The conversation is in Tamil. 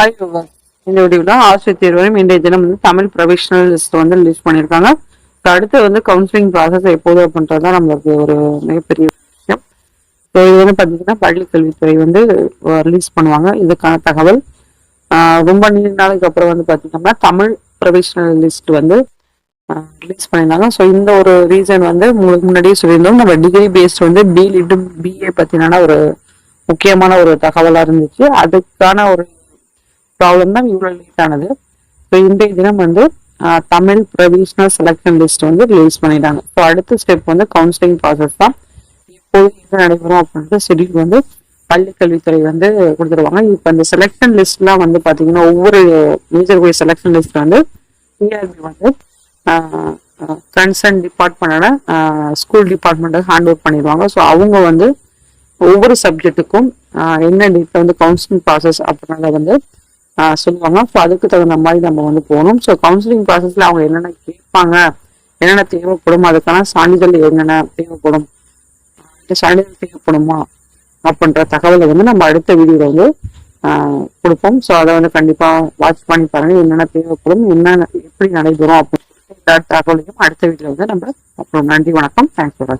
ஹாய் இந்த வீடியோவில் ஆசிரியர் தேர்வரையும் இன்றைய தினம் வந்து தமிழ் ப்ரொஃபஷனல் லிஸ்ட் வந்து ரிலீஸ் பண்ணியிருக்காங்க. அடுத்து வந்து கவுன்சிலிங் ப்ராசஸ் எப்போது அப்படின்றது தான் நம்மளுக்கு ஒரு மிகப்பெரிய விஷயம். ஸோ இது வந்து பார்த்தீங்கன்னா பள்ளி கல்வித்துறை வந்து ரிலீஸ் பண்ணுவாங்க. இதுக்கான தகவல். ரொம்ப நீண்ட நாளுக்கு அப்புறம் வந்து பார்த்தீங்கன்னா தமிழ் ப்ரொஃபஷனல் லிஸ்ட் வந்து ரிலீஸ் பண்ணியிருந்தாங்க. ஸோ இந்த ஒரு ரீசன் வந்து உங்களுக்கு முன்னாடியே சொல்லியிருந்தோம். நம்ம டிகிரி பேஸ்ட் வந்து பி லிட்டு பிஏ பற்றினான ஒரு முக்கியமான ஒரு தகவலாக இருந்துச்சு. அதுக்கான ஒரு ப்ராப்ளம் தான் இவ்வளோ லேட் ஆனது. ஸோ இன்றைய தினம் வந்து தமிழ் ப்ரொவிஷனல் செலெக்ஷன் லிஸ்ட் வந்து ரிலீஸ் பண்ணிட்டாங்க. ஸோ அடுத்த ஸ்டெப் வந்து கவுன்சிலிங் ப்ராசஸ் தான். இப்போது என்ன நடைபெறும் அப்படின்ட்டு ஷெடியூல் வந்து பள்ளிக்கல்வித்துறை வந்து கொடுத்துருவாங்க. இப்போ இந்த செலெக்ஷன் லிஸ்ட்லாம் வந்து பார்த்தீங்கன்னா ஒவ்வொரு மேஜர் போய் செலெக்ஷன் லிஸ்ட் வந்து டிஆர்பி வந்து கன்சர்ன் டிபார்ட்மெண்டோட ஸ்கூல் டிபார்ட்மெண்ட்டை ஹேண்ட் ஓவர் பண்ணிடுவாங்க. ஸோ அவங்க வந்து ஒவ்வொரு சப்ஜெக்ட்டுக்கும் என்ன டேட்ல வந்து கவுன்சிலிங் ப்ராசஸ் அப்படின்றத வந்து சொல்லுவாங்க. ஸோ அதுக்கு தகுந்த மாதிரி நம்ம வந்து போகணும். ஸோ கவுன்சிலிங் ப்ராசஸ்ல அவங்க என்னென்ன கேட்பாங்க என்னென்ன தேவைப்படும் அதுக்கான சான்றிதழ் என்னென்ன தேவைப்படும் சான்றிதழ் தேவைப்படுமா அப்படின்ற தகவலை வந்து நம்ம அடுத்த வீடியோவில் வந்து ஆஹ் கொடுப்போம். ஸோ அதை வந்து கண்டிப்பா வாட்ச் பண்ணி பாருங்க. என்னென்ன தேவைப்படும் என்னென்ன எப்படி நடைபெறும் அப்படின்னு சொல்லிட்டு தகவலையும் அடுத்த வீட்டில் வந்து நம்ம அப்புறம் நன்றி வணக்கம். Thanks for